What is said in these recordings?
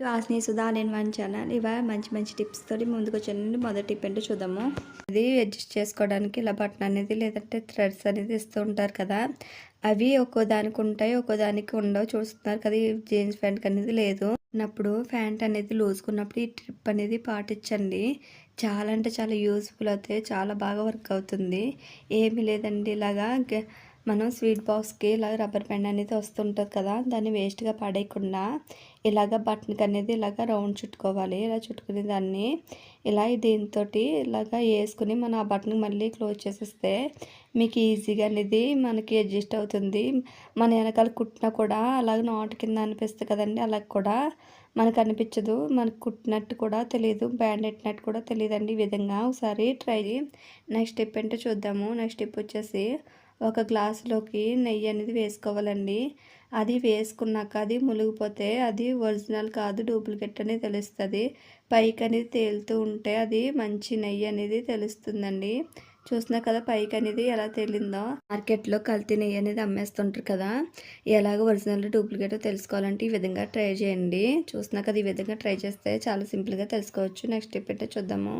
ఆస్ని సుధా నేను one channel ఇవాళ మంచి మంచి టిప్స్ తోటి ముందుకు వచ్చానండి మొదటి టిప్ ఏంటో చూద్దాము. ఇది అడ్జస్ట్ చేసుకోవడానికి ఇలా బటన్ అనేది లేదంటే థ్రెడ్స్ అనేది ఇస్తూ ఉంటారు కదా. అవి ఒక్కో దానికి ఉంటాయి ఒక్కో దానికి ఉండవు. చూస్తున్నారు కదా ఈ జీన్స్ ప్యాంట్ అనేది లేదు. ఉన్నప్పుడు ప్యాంట్ అనేది లూజుకున్నప్పుడు ఈ ట్రిప్ అనేది పాటించండి. చాలా అంటే చాలా యూస్ఫుల్ అవుతాయి చాలా బాగా వర్క్ అవుతుంది. ఏమీ లేదండి ఇలాగా మనం స్వీట్ బాక్స్కి ఇలా రబ్బర్ బ్యాండ్ అనేది వస్తుంటుంది కదా దాన్ని వేస్ట్గా పడేయకుండా ఇలాగ బటన్కి అనేది ఇలాగ రౌండ్ చుట్టుకోవాలి. ఇలా చుట్టుకునే దాన్ని ఇలా దీంతో ఇలాగ వేసుకుని మనం ఆ బటన్ మళ్ళీ క్లోజ్ చేసేస్తే మీకు ఈజీగా అనేది మనకి అడ్జస్ట్ అవుతుంది. మన వెనకాల కుట్టినా కూడా అలాగ నాట్ కింద అనిపిస్తుంది కదండి అలా కూడా మనకు అనిపించదు. మనకు కుట్టినట్టు కూడా తెలియదు బ్యాండ్ ఎట్టినట్టు కూడా తెలియదండి ఈ విధంగా. ఒకసారి ట్రై నెక్స్ట్ స్టెప్ ఏంటో చూద్దాము. నెక్స్ట్ స్టెప్ వచ్చేసి ఒక గ్లాసులోకి నెయ్యి అనేది వేసుకోవాలండి. అది వేసుకున్నాక అది మునిగిపోతే అది ఒరిజినల్ కాదు డూప్లికేట్ అనేది తెలుస్తుంది. పైకి అనేది తేలుతూ ఉంటే అది మంచి నెయ్యి అనేది తెలుస్తుందండి. చూసినా కదా పైకి అనేది ఎలా తేలిందో. మార్కెట్లో కల్తీ నెయ్యి అనేది అమ్మేస్తుంటారు కదా. ఎలాగ ఒరిజినల్ డూప్లికేట్ తెలుసుకోవాలంటే ఈ విధంగా ట్రై చేయండి. చూసినా కదా ఈ విధంగా ట్రై చేస్తే చాలా సింపుల్గా తెలుసుకోవచ్చు. నెక్స్ట్ స్టెప్ ఏంటో చూద్దాము.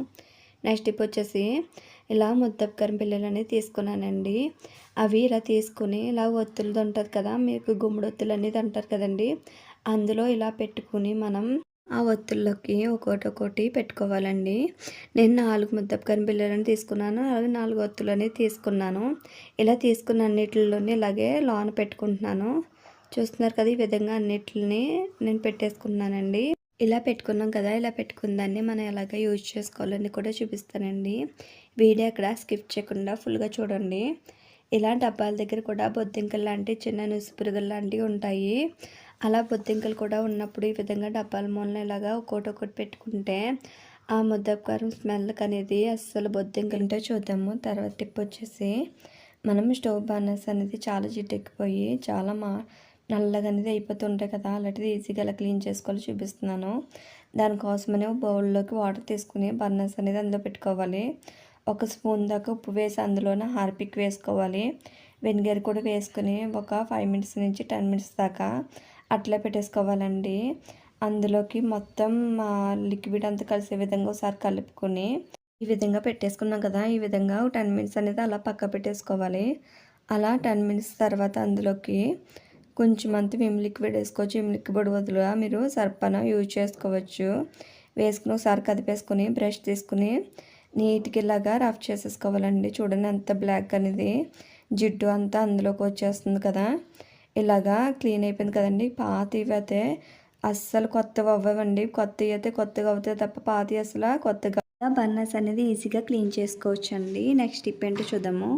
నెక్స్ట్ ఇప్పుడు వచ్చేసి ఇలా ముద్దపకరం పిల్లలు అనేది తీసుకున్నానండి. అవి ఇలా తీసుకుని ఇలా ఒత్తులది ఉంటుంది కదా మీకు గుమ్మడి ఒత్తులు అనేది అంటారు కదండి. అందులో ఇలా పెట్టుకుని మనం ఆ ఒత్తుల్లోకి ఒకటి ఒకటి పెట్టుకోవాలండి. నేను నాలుగు ముద్దపకరం పిల్లలని తీసుకున్నాను అలాగే నాలుగు ఒత్తులు అనేది తీసుకున్నాను. ఇలా తీసుకున్న అన్నిటిలోని ఇలాగే లోన పెట్టుకుంటున్నాను. చూస్తున్నారు కదా ఈ విధంగా అన్నిటిని నేను పెట్టేసుకున్నానండి ఇలా పెట్టుకున్నాం కదా ఇలా పెట్టుకుందాన్ని మనం ఎలాగ యూజ్ చేసుకోవాలని కూడా చూపిస్తానండి. వీడియో అక్కడ స్కిప్ చేయకుండా ఫుల్గా చూడండి. ఇలా డబ్బాల దగ్గర కూడా బొద్దింకలు లాంటి చిన్న నుసుపురుగులు లాంటివి ఉంటాయి. అలా బొద్దింకలు కూడా ఉన్నప్పుడు ఈ విధంగా డబ్బాల మూలన ఇలాగా ఒకటి ఒకటి పెట్టుకుంటే ఆ ముద్దకారం స్మెల్ అనేది అస్సలు బొద్దింకలుంటే చూద్దాము. తర్వాత టిప్ వచ్చేసి మనం స్టవ్ బర్నర్స్ అనేది చాలా జిట్టెక్కిపోయి చాలా మా నల్లగా అనేది అయిపోతుంటాయి కదా అలాంటిది ఈజీగా ఎలా క్లీన్ చేసుకోవాలి చూపిస్తున్నాను. దానికోసమనే బౌల్లోకి వాటర్ తీసుకుని బర్నర్స్ అనేది అందులో పెట్టుకోవాలి. ఒక స్పూన్ దాకా ఉప్పు వేసి అందులోనే హార్పిక్ వేసుకోవాలి. వెనిగర్ కూడా వేసుకుని ఒక ఫైవ్ మినిట్స్ నుంచి టెన్ మినిట్స్ దాకా అట్లా పెట్టేసుకోవాలండి. అందులోకి మొత్తం లిక్విడ్ అంతా కలిసే విధంగా ఒకసారి కలుపుకొని ఈ విధంగా పెట్టేసుకున్నాం కదా ఈ విధంగా టెన్ మినిట్స్ అనేది అలా పక్క పెట్టేసుకోవాలి. అలా టెన్ మినిట్స్ తర్వాత అందులోకి కొంచెం అంతా విమ్ లిక్విడ్ వేసుకోవచ్చు విమ్ లిక్విడ్ వదులుగా మీరు సర్పన యూజ్ చేసుకోవచ్చు. వేసుకుని ఒకసారి కదిపేసుకుని బ్రష్ తీసుకుని నీట్గా ఇలాగా రఫ్ చేసేసుకోవాలండి. చూడండి అంత బ్లాక్ అనేది. జిడ్డు అంతా అందులోకి వచ్చేస్తుంది కదా. ఇలాగా క్లీన్ అయిపోయింది కదండి. పాతవి అయితే అస్సలు కొత్తవి అవ్వవండి. కొత్తవి అయితే కొత్తగా అవుతాయి తప్ప పాతి అసలు కొత్తగా బర్నర్స్ అనేది ఈజీగా క్లీన్ చేసుకోవచ్చండి. నెక్స్ట్ టిప్ ఏంటో చూద్దాము.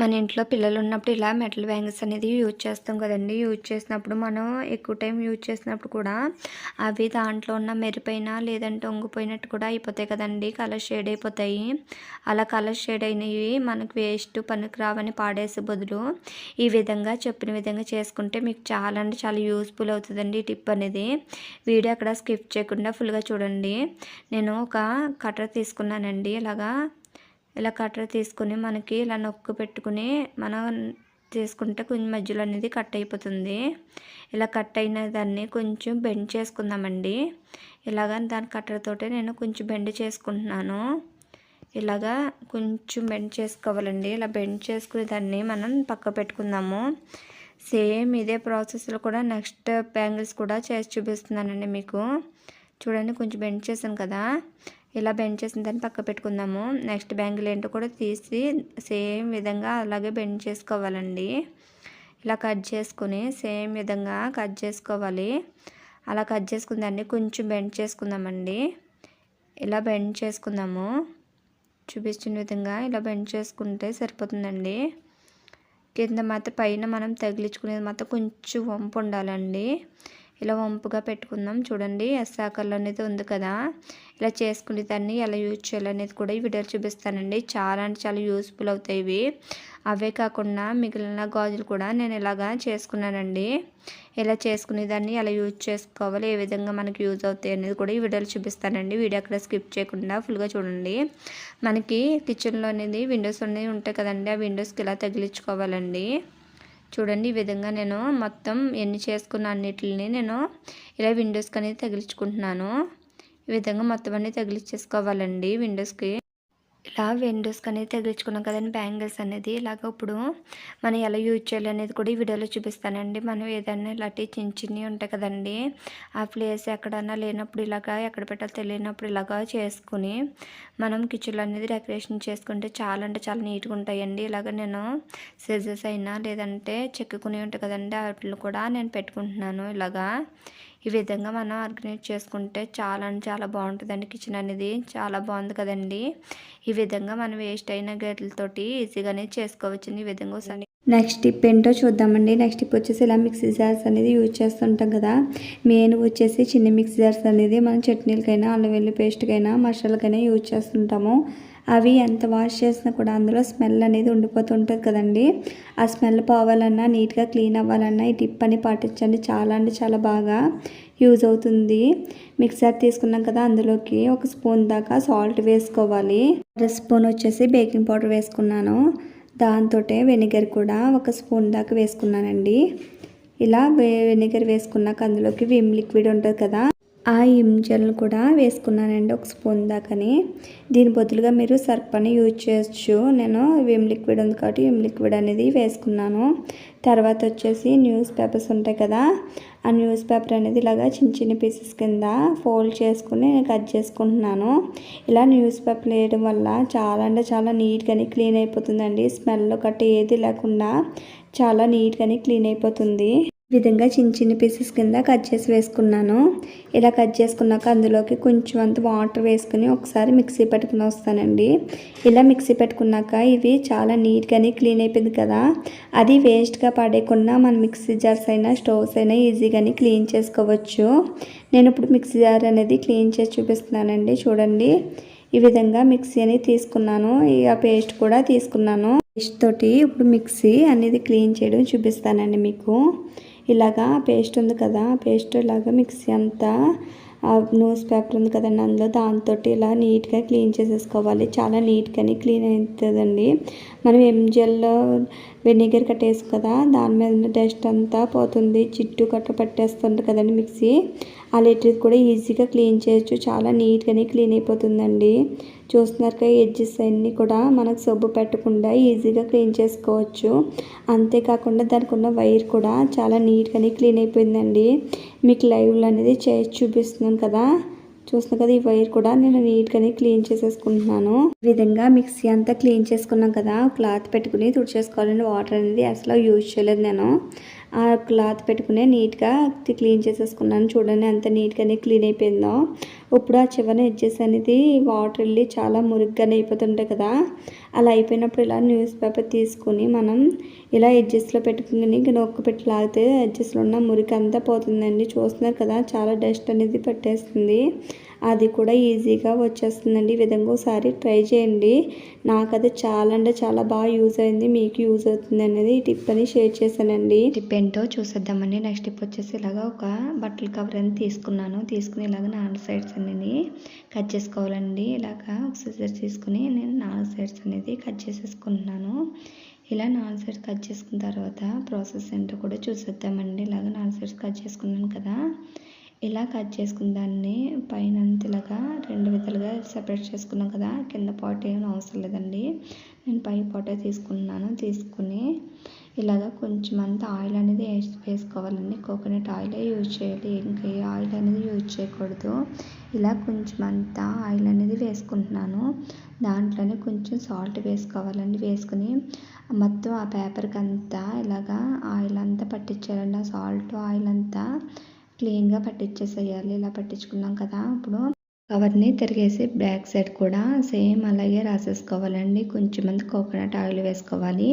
మన ఇంట్లో పిల్లలు ఉన్నప్పుడు ఇలా మెటల్ బ్యాంగిల్స్ అనేది యూజ్ చేస్తాం కదండి. యూజ్ చేసినప్పుడు మనం ఎక్కువ టైం యూజ్ చేసినప్పుడు కూడా అవి దాంట్లో ఉన్న మెరిపోయినా లేదంటే వంగిపోయినట్టు కూడా అయిపోతాయి కదండి. కలర్ షేడ్ అయిపోతాయి. అలా కలర్ షేడ్ అయినవి మనకు వేస్ట్ పనికి రావని పాడేసే బదులు ఈ విధంగా చెప్పిన విధంగా చేసుకుంటే మీకు చాలా అంటే చాలా యూస్ఫుల్ అవుతుందండి ఈ టిప్ అనేది. వీడియో అక్కడ స్కిప్ చేయకుండా ఫుల్గా చూడండి. నేను ఒక కటర్ తీసుకున్నానండి. ఇలాగా ఇలా కట్టర్ తీసుకుని మనకి ఇలా నొక్కు పెట్టుకుని మనం తీసుకుంటే కొంచెం మధ్యలో అనేది కట్ అయిపోతుంది. ఇలా కట్ అయిన దాన్ని కొంచెం బెండ్ చేసుకుందామండి. ఇలాగ దాని కట్టర్తోటి నేను కొంచెం బెండ్ చేసుకుంటున్నాను. ఇలాగా కొంచెం బెండ్ చేసుకోవాలండి. ఇలా బెండ్ చేసుకునే దాన్ని మనం పక్క పెట్టుకుందాము. సేమ్ ఇదే ప్రాసెస్లో కూడా నెక్స్ట్ బ్యాంగిల్స్ కూడా చేసి చూపిస్తున్నానండి మీకు. చూడండి కొంచెం బెండ్ చేశాను కదా. ఇలా బెండ్ చేసిన దాన్ని పక్క పెట్టుకుందాము. నెక్స్ట్ బ్యాంగిల్ ఏంటో కూడా తీసి సేమ్ విధంగా అలాగే బెండ్ చేసుకోవాలండి. ఇలా కట్ చేసుకుని సేమ్ విధంగా కట్ చేసుకోవాలి. అలా కట్ చేసుకున్న దాన్ని కొంచెం బెండ్ చేసుకుందామండి. ఇలా బెండ్ చేసుకుందాము. చూపించిన విధంగా ఇలా బెండ్ చేసుకుంటే సరిపోతుందండి. కింద మాత్రం పైన మనం తగిలించుకునేది మాత్రం కొంచెం వంపు ఉండాలండి. ఇలా వంపుగా పెట్టుకుందాం. చూడండి ఎస్సాకర్లు అనేది ఉంది కదా. ఇలా చేసుకునే దాన్ని ఎలా యూజ్ చేయాలనేది కూడా ఈ వీడియోలో చూపిస్తానండి. చాలా అంటే చాలా యూస్ఫుల్ అవుతాయి ఇవి. అవే కాకుండా మిగిలిన గాజులు కూడా నేను ఇలాగా చేసుకున్నానండి. ఇలా చేసుకునే దాన్ని ఎలా యూజ్ చేసుకోవాలి ఏ విధంగా మనకి యూజ్ అవుతాయి అనేది కూడా ఈ వీడియోలో చూపిస్తానండి. వీడియో అక్కడ స్కిప్ చేయకుండా ఫుల్గా చూడండి. మనకి కిచెన్లో అనేది విండోస్ అనేవి ఉంటాయి కదండి. ఆ విండోస్కి ఇలా తగిలించుకోవాలండి? చూడండి ఈ విధంగా నేను మొత్తం ఎన్ని చేసుకున్న అన్నిటిని నేను ఇలా విండోస్కి అనేది తగిలించుకుంటున్నాను. ఈ విధంగా మొత్తం అన్ని తగిలించేసుకోవాలండి విండోస్కి ఇలా విండోస్కి అనేది తగిలించుకున్నాం కదండి బ్యాంగిల్స్ అనేది. ఇలాగ ఇప్పుడు మనం ఎలా యూజ్ చేయాలి అనేది కూడా ఈ వీడియోలో చూపిస్తానండి. మనం ఏదైనా ఇలాంటి చిన్న చిన్నవి ఉంటాయి కదండి ఆ ప్లేస్ ఎక్కడన్నా లేనప్పుడు ఇలాగా ఎక్కడ పెట్టాలో తెలియనప్పుడు ఇలాగా చేసుకుని మనం కిచెన్లో అనేది డెకరేషన్ చేసుకుంటే చాలా అంటే చాలా నీట్గా ఉంటాయండి. ఇలాగ నేను సిజెస్ అయినా లేదంటే చెక్కుకుని ఉంటాయి కదండి వాటిని కూడా నేను పెట్టుకుంటున్నాను ఇలాగా. ఈ విధంగా మనం ఆర్గనైజ్ చేసుకుంటే చాలా అంటే చాలా బాగుంటుందండి. కిచెన్ అనేది చాలా బాగుంది కదండి. ఈ విధంగా మనం వేస్ట్ అయిన గట్లతోటి ఈజీగానే చేసుకోవచ్చు ఈ విధంగా ఒకసారి. నెక్స్ట్ టిప్ ఏంటో చూద్దామండి. నెక్స్ట్ టిప్ వచ్చేసి ఇలా మిక్సీ జార్స్ అనేది యూజ్ చేస్తుంటాం కదా. మెయిన్ వచ్చేసి చిన్న మిక్సీ జార్స్ అనేది మనం చట్నీలకైనా అల్లం వెల్లి పేస్ట్కైనా మసాలకైనా యూజ్ చేస్తుంటాము. అవి ఎంత వాష్ చేసినా కూడా అందులో స్మెల్ అనేది ఉండిపోతుంటుంది కదండి. ఆ స్మెల్ పోవాలన్నా నీట్గా క్లీన్ అవ్వాలన్నా ఈ టిప్ అని పాటించండి. చాలా అంటే చాలా బాగా యూజ్ అవుతుంది. మిక్సర్ తీసుకున్నాం కదా అందులోకి ఒక స్పూన్ దాకా సాల్ట్ వేసుకోవాలి. స్పూన్ వచ్చేసి బేకింగ్ పౌడర్ వేసుకున్నాను. దాంతో వెనిగర్ కూడా ఒక స్పూన్ దాకా వేసుకున్నానండి. ఇలా వెనిగర్ వేసుకున్నాక అందులోకి విమ్ లిక్విడ్ ఉంటుంది కదా ఆ ఇంజల్ని కూడా వేసుకున్నానండి ఒక స్పూన్ దాకాని. దీని బదులుగా మీరు సర్పని యూజ్ చేయొచ్చు. నేను విమ్ లిక్విడ్ ఉంది కాబట్టి విమ్ లిక్విడ్ అనేది వేసుకున్నాను. తర్వాత వచ్చేసి న్యూస్ పేపర్స్ ఉంటాయి కదా ఆ న్యూస్ పేపర్ అనేది ఇలాగా చిన్న చిన్న పీసెస్ కింద ఫోల్డ్ చేసుకుని నేను కట్ చేసుకుంటున్నాను. ఇలా న్యూస్ పేపర్ వేయడం వల్ల చాలా అంటే చాలా నీట్గానే క్లీన్ అయిపోతుందండి. స్మెల్ కట్టి ఏది లేకుండా చాలా నీట్గానే క్లీన్ అయిపోతుంది. విధంగా చిన్న చిన్న పీసెస్ కింద కట్ చేసి వేసుకున్నాను. ఇలా కట్ చేసుకున్నాక అందులోకి కొంచెం అంత వాటర్ వేసుకుని ఒకసారి మిక్సీ పెట్టుకుని వస్తానండి. ఇలా మిక్సీ పెట్టుకున్నాక ఇవి చాలా నీట్గానే క్లీన్ అయిపోయింది కదా. అది వేస్ట్గా పడేయకుండా మన మిక్సీ జార్స్ అయినా స్టవ్స్ అయినా ఈజీగానే క్లీన్ చేసుకోవచ్చు. నేను ఇప్పుడు మిక్సీ జార్ అనేది క్లీన్ చేసి చూపిస్తున్నానండి. చూడండి. ఈ విధంగా మిక్సీ అనేది తీసుకున్నాను. ఆ పేస్ట్ కూడా తీసుకున్నాను. పేస్ట్ తోటి ఇప్పుడు మిక్సీ అనేది క్లీన్ చేయడం చూపిస్తానండి మీకు. ఇలాగా పేస్ట్ ఉంది కదా పేస్ట్ ఇలాగా మిక్సీ అంతా న్యూస్ పేపర్ ఉంది కదండి అందులో దాంతో ఇలా నీట్గా క్లీన్ చేసేసుకోవాలి. చాలా నీట్గానే క్లీన్ అవుతుందండి. మనం ఎంజెల్లో వెనిగర్ కట్టేసి కదా దాని మీద డస్ట్ అంతా పోతుంది. చిట్టు కట్ట పట్టేస్తుంది కదండి మిక్సీ. ఆ అలాంటిది కూడా ఈజీగా క్లీన్ చేయొచ్చు. చాలా నీట్గానే క్లీన్ అయిపోతుందండి. చూస్తున్నారు ఎడ్జెస్ అన్నీ కూడా మనకు సబ్బు పెట్టకుండా ఈజీగా క్లీన్ చేసుకోవచ్చు. అంతేకాకుండా దానికి ఉన్న వైర్ కూడా చాలా నీట్గానే క్లీన్ అయిపోయిందండి. మీకు లైవ్లో అనేది చేసి చూపిస్తున్నాను కదా. చూస్తున్నా కదా ఈ వైర్ కూడా నేను నీట్గానే క్లీన్ చేసేసుకుంటున్నాను. ఈ విధంగా మిక్సీ అంతా క్లీన్ చేసుకున్నాం కదా క్లాత్ పెట్టుకుని తుడిచేసుకోవాలని వాటర్ అనేది అసలు యూజ్ చేయలేదు నేను. ఆ క్లాత్ పెట్టుకునే నీట్గా క్లీన్ చేసేసుకున్నాను. చూడండి అంత నీట్గానే క్లీన్ అయిపోయిందో. ఇప్పుడు ఆ చివరి ఎడ్జెస్ అనేది వాటర్ వెళ్ళి చాలా మురిగ్గానే అయిపోతుంటాయి కదా. అలా అయిపోయినప్పుడు ఇలా న్యూస్ పేపర్ తీసుకుని మనం ఇలా ఎడ్జెస్లో పెట్టుకుని నొక్కు పెట్టి లాగితే ఎడ్జెస్లో ఉన్న మురికి అంతా పోతుందండి. చూస్తున్నారు కదా చాలా డస్ట్ అనేది పెట్టేస్తుంది. అది కూడా ఈజీగా వచ్చేస్తుందండి. ఈ విధంగా ఒకసారి ట్రై చేయండి. నాకు అది చాలా అంటే చాలా బాగా యూజ్ అయింది. మీకు యూజ్ అవుతుంది అనేది ఈ టిప్ అని షేర్ చేశానండి. టిప్ ఏంటో చూసేద్దామండి. నెక్స్ట్ టిప్ వచ్చేసి ఇలాగా ఒక బట్టల కవర్ అని తీసుకున్నాను. తీసుకుని ఇలాగ నాలుగు సైడ్స్ అనేది కట్ చేసుకోవాలండి. ఇలాగా ఒక సిజర్ తీసుకుని నేను నాలుగు సైడ్స్ అనేది కట్ చేసేసుకుంటున్నాను. ఇలా నాలుగు సైడ్స్ కట్ చేసుకున్న తర్వాత ప్రాసెస్ ఏంటో కూడా చూసేద్దామండి. ఇలాగ నాలుగు సైడ్స్ కట్ చేసుకున్నాను కదా. ఇలా కట్ చేసుకున్న దాన్ని పైన ఇలాగా రెండు విధాలుగా సెపరేట్ చేసుకున్నాం కదా. కింద పాట ఏమైనా అవసరం లేదండి. నేను పై పాటే తీసుకున్నాను. తీసుకుని ఇలాగ కొంచెం అంత ఆయిల్ అనేది వేసుకోవాలండి. కోకోనట్ ఆయిలే యూజ్ చేయాలి. ఇంకా ఏ ఆయిల్ అనేది యూజ్ చేయకూడదు. ఇలా కొంచెం అంతా ఆయిల్ అనేది వేసుకుంటున్నాను. దాంట్లోనే కొంచెం సాల్ట్ వేసుకోవాలండి. వేసుకుని మొత్తం ఆ పేపర్కి అంతా ఇలాగా ఆయిల్ అంతా పట్టించాలండి ఆ సాల్ట్ ఆయిల్ అంతా క్లీన్గా పట్టించేసేయాలి. ఇలా పట్టించుకున్నాం కదా ఇప్పుడు కవర్ని తిరిగేసి బ్యాక్ సైడ్ కూడా సేమ్ అలాగే రాసేసుకోవాలండి. కొంచెం అంత కోకోనట్ ఆయిల్ వేసుకోవాలి.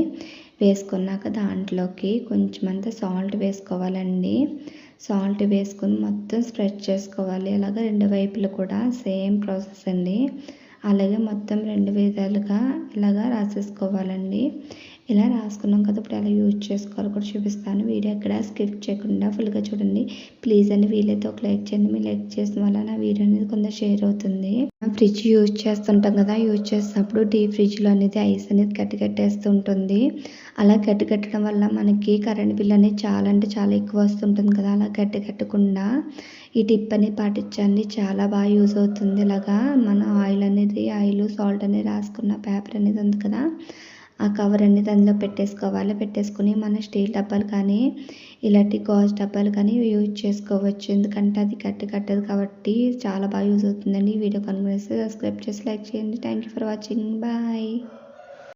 వేసుకున్నాక దాంట్లోకి కొంచెం అంత సాల్ట్ వేసుకోవాలండి. సాల్ట్ వేసుకుని మొత్తం స్ప్రెడ్ చేసుకోవాలి. అలాగే రెండు వైపులు కూడా సేమ్ ప్రాసెస్ అండి. అలాగే మొత్తం రెండు విధాలుగా ఇలాగా రాసేసుకోవాలండి. ఇలా రాసుకున్నాం కదా ఇప్పుడు ఎలా యూజ్ చేసుకోవాలో కూడా చూపిస్తాను. వీడియో ఎక్కడ స్కిప్ చేయకుండా ఫుల్గా చూడండి. ప్లీజ్ అండి వీలైతే ఒక లైక్ చేయండి. మీరు లైక్ చేసిన వల్ల నా వీడియో అనేది కొంత షేర్ అవుతుంది. ఫ్రిడ్జ్ యూజ్ చేస్తుంటాం కదా యూజ్ చేసినప్పుడు డీ ఫ్రిడ్జ్లో అనేది ఐస్ అనేది గట్టి కట్టేస్తూ ఉంటుంది. అలా గట్టి కట్టడం వల్ల మనకి కరెంట్ బిల్ అనేది చాలా అంటే చాలా ఎక్కువ వస్తుంటుంది కదా అలా గట్టి కట్టకుండా. ఈ టిప్ అనేది పాటించండి చాలా బాగా యూజ్ అవుతుంది. ఇలాగా మన ఆయిల్ అనేది ఆయిల్ సాల్ట్ అనేది రాసుకున్న పేపర్ అనేది ఉంది కదా ఆ కవర్ అనేది అందులో పెట్టేసుకోవాలి. పెట్టేసుకుని మన స్టీల్ డబ్బాలు కానీ ఇలాంటి గాజు డబ్బాలు కానీ యూజ్ చేసుకోవచ్చు. ఎందుకంటే అది గట్టి కట్టదు కాబట్టి చాలా బాగా యూజ్ అవుతుందండి వీడియో. కనుక సబ్స్క్రైబ్ చేసి లైక్ చేయండి. Thank you for watching bye